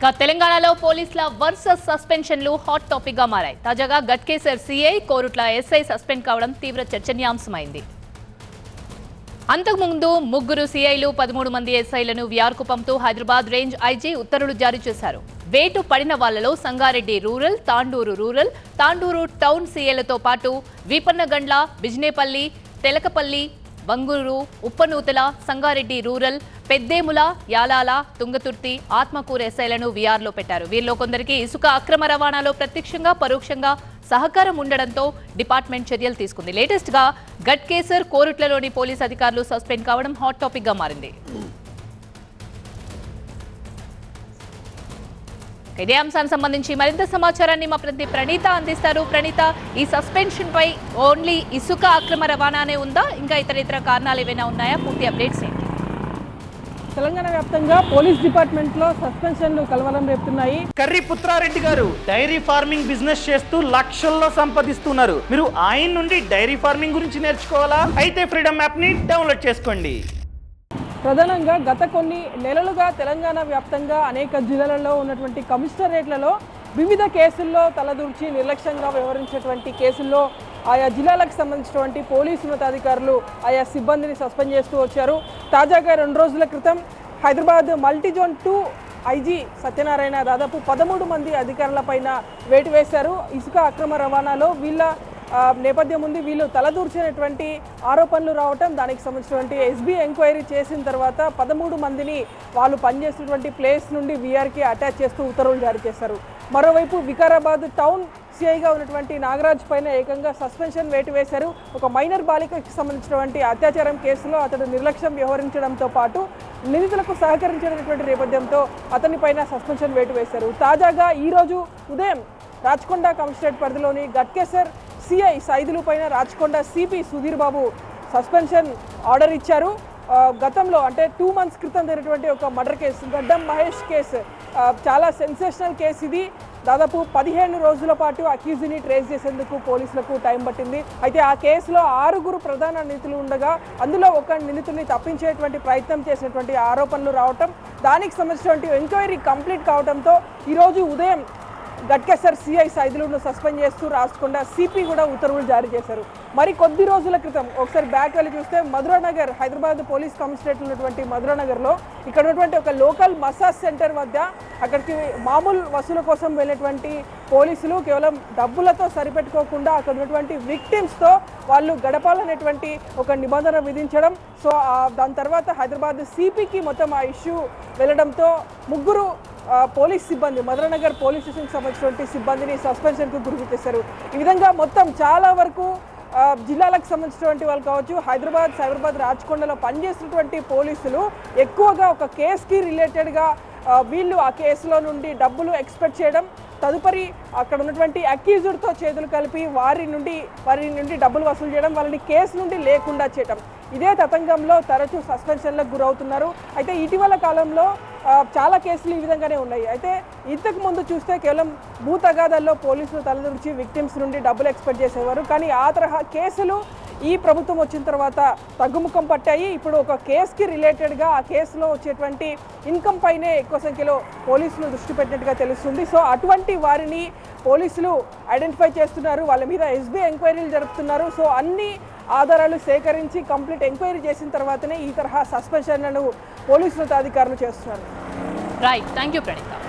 ఇక తెలంగాణలో పోలీసుల వరుస సస్పెన్షన్లు హాట్ టాపిక్గా మారాయి. తాజాగా Ghatkesar CI Korutla SI suspend కావడం తీవ్ర చర్చనీయాంశమైంది. అంతకుముందు ముగ్గురు సీఐలు పదమూడు మంది ఎస్ఐలను వ్యార్కు పంపుతూ హైదరాబాద్ రేంజ్ ఐజీ ఉత్తర్వులు జారీ చేశారు. వేటు పడిన వాళ్ళలో Sangareddy rural Tandur rural Tandur town సీఐలతో పాటు వీపన్నగండ్ల బిజినేపల్లి తెలకపల్లి వంగూరు ఉప్పనూతల సంగారెడ్డి రూరల్ పెద్దేముల యాలాల తుంగతుర్తి ఆత్మకూరు ఎస్ఐలను వీఆర్లో పెట్టారు. వీరిలో కొందరికి ఇసుక అక్రమ రవాణాలో ప్రత్యక్షంగా పరోక్షంగా సహకారం ఉండడంతో డిపార్ట్మెంట్ చర్యలు తీసుకుంది. లేటెస్ట్గా గట్కేసర్ కోరుట్లలోని పోలీస్ అధికారులు సస్పెండ్ కావడం హాట్ టాపిక్గా మారింది. ఇదే అంశానికి సంబంధించి మరింత సమాచారాన్ని మా ప్రతి ప్రణీత అందిస్తారు. ప్రణీత ఈ సస్పెన్షన్ పై ఓన్లీ ఇసుక అక్రమ రవాణానే ఉందా? ఇంకా ఇతర ఇతర కారణాలు ఏవైనా ఉన్నాయా? పూర్తి అప్డేట్స్ ఏంటి? తెలంగాణ వ్యాప్తంగా పోలీస్ డిపార్ట్మెంట్లో సస్పెన్షన్లు కలవరం రేపుతున్నాయి. కర్రీ పుత్రారెడ్డి గారు డైరీ ఫార్మింగ్ బిజినెస్ చేస్తూ లక్షల్లో సంపాదిస్తున్నారు. మీరు ఆయన నుండి డైరీ ఫార్మింగ్ గురించి నేర్చుకోవాలా? అయితే ఫ్రీడమ్ యాప్ని డౌన్లోడ్ చేసుకోండి. ప్రధానంగా గత కొన్ని నెలలుగా తెలంగాణ వ్యాప్తంగా అనేక జిల్లాలలో ఉన్నటువంటి కమిషనరేట్లలో వివిధ కేసుల్లో తలదూర్చి నిర్లక్ష్యంగా వ్యవహరించినటువంటి కేసుల్లో ఆయా జిల్లాలకు సంబంధించినటువంటి పోలీసు ఉన్నతాధికారులు ఆయా సిబ్బందిని సస్పెండ్ చేస్తూ వచ్చారు. తాజాగా రెండు రోజుల క్రితం Hyderabad multi zone two IG Satyanarayana దాదాపు పదమూడు మంది అధికారులపైన వేటు వేశారు. ఇసుక అక్రమ రవాణాలో వీళ్ళ నేపథ్యం ఉంది. వీళ్ళు తలదూర్చినటువంటి ఆరోపణలు రావటం దానికి సంబంధించినటువంటి ఎస్బీ ఎంక్వైరీ చేసిన తర్వాత పదమూడు మందిని వాళ్ళు పనిచేసినటువంటి ప్లేస్ నుండి వీఆర్కి అటాచ్ చేస్తూ ఉత్తర్వులు జారీ చేశారు. మరోవైపు వికారాబాద్ టౌన్ సిఐగా ఉన్నటువంటి నాగరాజ్ పైన ఏకంగా సస్పెన్షన్ వేటు వేశారు. ఒక మైనర్ బాలికకి సంబంధించినటువంటి అత్యాచారం కేసులో అతడు నిర్లక్ష్యం వ్యవహరించడంతో పాటు నిందితులకు సహకరించినటువంటి నేపథ్యంతో అతనిపైన సస్పెన్షన్ వేటు వేశారు. తాజాగా ఈరోజు ఉదయం రాచకొండ కమిషనరేట్ పరిధిలోని గట్కేసర్ సిఐ సైదులు పైన Rachakonda CP Sudheer Babu suspension order ఇచ్చారు. గతంలో అంటే టూ మంత్స్ క్రితం జరిగినటువంటి ఒక murder case Gaddam Mahesh case చాలా సెన్సేషనల్ కేసు ఇది. దాదాపు పదిహేను రోజుల పాటు అక్యూజ్ని ట్రేస్ చేసేందుకు పోలీసులకు టైం పట్టింది. అయితే ఆ కేసులో ఆరుగురు ప్రధాన నిందితులు ఉండగా అందులో ఒక నిందితుడిని తప్పించేటువంటి ప్రయత్నం చేసినటువంటి ఆరోపణలు రావటం దానికి సంబంధించినటువంటి ఎంక్వైరీ కంప్లీట్ కావడంతో ఈరోజు ఉదయం గట్కేసర్ సిఐ సైదులను సస్పెండ్ చేస్తూ రాచకొండ సిపి కూడా ఉత్తర్వులు జారీ చేశారు. మరి కొద్ది రోజుల క్రితం ఒకసారి బ్యాక్ వెళ్ళి చూస్తే మధురానగర్ హైదరాబాద్ పోలీస్ కమిషనరేట్ ఉన్నటువంటి మధురానగర్లో ఇక్కడ ఉన్నటువంటి ఒక లోకల్ మసాజ్ సెంటర్ వద్ద అక్కడికి మామూలు వసూలు కోసం వెళ్ళినటువంటి పోలీసులు కేవలం డబ్బులతో సరిపెట్టుకోకుండా అక్కడ ఉన్నటువంటి విక్టిమ్స్తో వాళ్ళు గడపాలనేటువంటి ఒక నిబంధన విధించడం. సో దాని తర్వాత హైదరాబాద్ సిపికి మొత్తం ఆ ఇష్యూ వెళ్ళడంతో ముగ్గురు పోలీస్ సిబ్బంది మధురనగర్ పోలీస్ స్టేషన్కి సంబంధించినటువంటి సిబ్బందిని సస్పెన్షన్కు గురి చేశారు ఈ విధంగా మొత్తం చాలా వరకు జిల్లాలకు సంబంధించినటువంటి వాళ్ళు కావచ్చు హైదరాబాద్ సైబరాబాద్ రాచకొండలో పనిచేస్తున్నటువంటి పోలీసులు ఎక్కువగా ఒక కేసుకి రిలేటెడ్గా వీళ్ళు ఆ కేసులో నుండి డబ్బులు ఎక్స్పెక్ట్ చేయడం తదుపరి అక్కడ ఉన్నటువంటి అక్యూజుడ్తో చేతులు కలిపి వారి నుండి వారి నుండి డబ్బులు వసూలు చేయడం వాళ్ళని కేసు నుండి లేకుండా చేయడం ఇదే తతంగంలో తరచూ సస్పెన్షన్లకు గురవుతున్నారు. అయితే ఇటీవల కాలంలో చాలా కేసులు ఈ విధంగానే ఉన్నాయి. అయితే ఇంతకు ముందు చూస్తే కేవలం భూ తగాదాల్లో పోలీసులు తలదూర్చి విక్టిమ్స్ నుండి డబ్బులు ఎక్స్పెక్ట్ చేసేవారు. కానీ ఆ తరహా కేసులు ఈ ప్రభుత్వం వచ్చిన తర్వాత తగ్గుముఖం పట్టాయి. ఇప్పుడు ఒక కేసుకి రిలేటెడ్గా ఆ కేసులో వచ్చేటువంటి ఇన్కమ్ పైనే ఎక్కువ సంఖ్యలో పోలీసులు దృష్టి పెట్టినట్టుగా తెలుస్తుంది. సో అటువంటి వారిని పోలీసులు ఐడెంటిఫై చేస్తున్నారు. వాళ్ళ మీద ఎస్బీ ఎంక్వైరీలు జరుపుతున్నారు. సో అన్ని ఆధారాలు సేకరించి కంప్లీట్ ఎంక్వైరీ చేసిన తర్వాతనే ఈ తరహా సస్పెన్షన్లను పోలీసులతో అధికారులు చేస్తున్నారు. Right thank you Praneetha